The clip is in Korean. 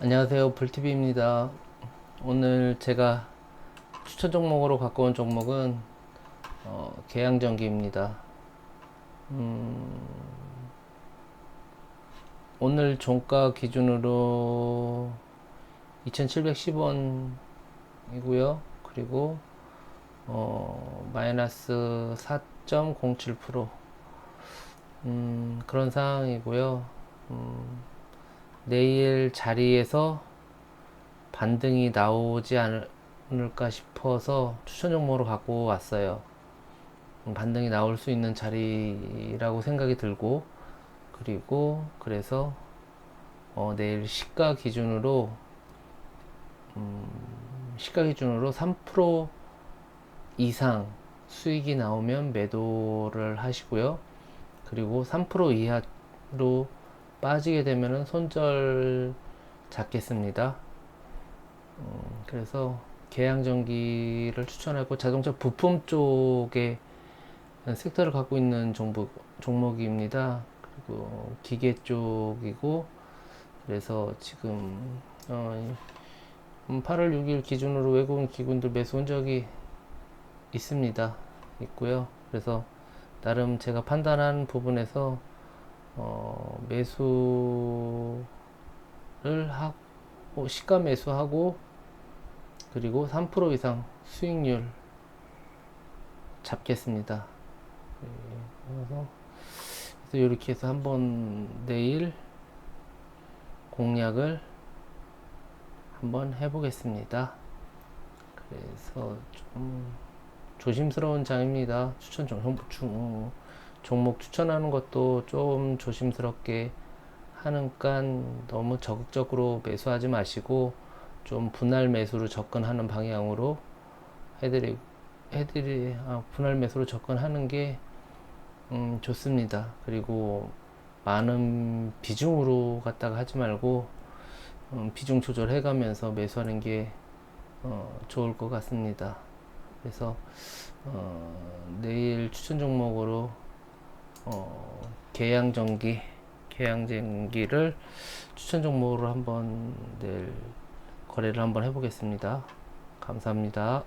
안녕하세요. 불TV입니다. 오늘 제가 추천 종목으로 갖고 온 종목은 어, 계양전기입니다. 음, 오늘 종가 기준으로 2710원 이고요. 그리고 어, 마이너스 4.07% 음, 그런 상황이고요. 음, 내일 자리에서 반등이 나오지 않을까 싶어서 추천 종목으로 갖고 왔어요. 음, 반등이 나올 수 있는 자리라고 생각이 들고 그리고 그래서 어, 내일 시가 기준으로 음, 시가 기준으로 3% 이상 수익이 나오면 매도를 하시고요. 그리고 3% 이하로 빠지게 되면은 손절 잡겠습니다. 음, 그래서 계양전기를 추천하고 자동차 부품 쪽에 섹터를 갖고 있는 종목, 종목입니다. 그리고 기계 쪽이고 그래서 지금 어, 8월 6일 기준으로 외국인 기군들 매수 흔적이 있습니다. 있고요. 그래서 나름 제가 판단한 부분에서 어, 매수를 하고 시가 매수하고 그리고 3% 이상 수익률 잡겠습니다. 네, 그래서, 그래서 이렇게 해서 한번 내일 공략을 한번 해보겠습니다. 그래서 좀 조심스러운 장입니다. 추천 종, 종, 종목 추천하는 것도 좀 조심스럽게 하는까 너무 적극적으로 매수하지 마시고 좀 분할 매수로 접근하는 방향으로 해드리 해드리 아, 분할 매수로 접근하는 게 음, 좋습니다. 그리고 많은 비중으로 갖다가 하지 말고 음, 비중 조절해 가면서 매수하는 게 어, 좋을 것 같습니다. 그래서 어, 내일 추천 종목으로 어, 계양전기, 계양전기를 추천 종목으로 한번 내일 거래를 한번 해보겠습니다. 감사합니다.